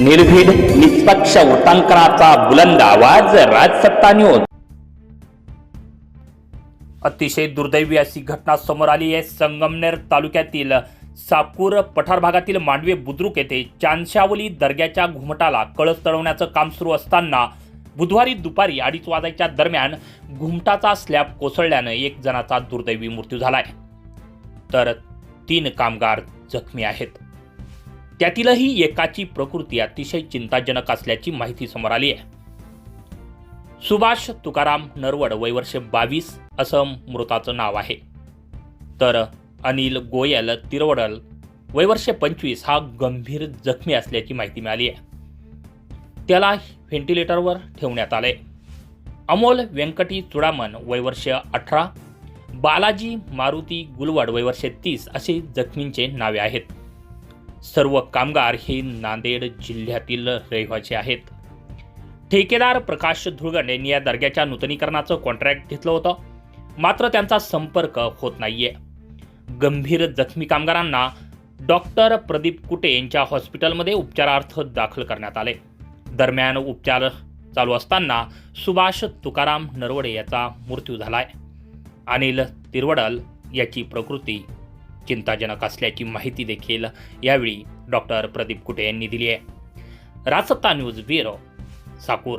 निर्भीड निष्पक्ष वृत्तांकनाचा बुलंद आवाज राजसत्ता न्यूज अतिशय दुर्दैवी अशी घटना समोर आली आहे. संगमनेर तालुक्यातील साकूर पठार भागातील मांडवे बुद्रुक येथे चांदशावली दर्ग्याच्या घुमटाला कळस तळवण्याचं काम सुरू असताना बुधवारी दुपारी अडीच वाजायच्या दरम्यान घुमटाचा स्लॅब कोसळल्यानं एक जणाचा दुर्दैवी मृत्यू झालाय. तर तीन कामगार जखमी आहेत. त्यातीलही एकाची प्रकृती अतिशय चिंताजनक असल्याची माहिती समोर आली आहे. सुभाष तुकाराम नरवड वयवर्ष बावीस असं मृताचं नाव आहे. तर अनिल गोयल तिरवडल वयवर्ष पंचवीस हा गंभीर जखमी असल्याची माहिती मिळाली आहे. त्याला व्हेंटिलेटरवर ठेवण्यात आले अमोल व्यंकटी चुडामन वयवर्ष अठरा बालाजी मारुती गुलवड वयवर्ष तीस असे जखमींचे नावे आहेत. सर्व कामगार हे नांदेड जिल्ह्यातील रहिवासी आहेत. ठेकेदार प्रकाश धुळगण यांनी या दर्ग्याच्या नूतनीकरणाचं कॉन्ट्रॅक्ट घेतलं होतं. मात्र त्यांचा संपर्क होत नाहीये. गंभीर जखमी कामगारांना डॉक्टर प्रदीप कुटे यांच्या हॉस्पिटलमध्ये उपचारार्थ दाखल करण्यात आले. दरम्यान उपचार चालू असताना सुभाष तुकाराम नरवडे याचा मृत्यू झालाय. अनिल तिरवडल याची प्रकृती चिंताजनक असल्याची माहिती देखील यावेळी डॉक्टर प्रदीप कुटे यांनी दिली आहे. Rajsatta news bureau Sakur.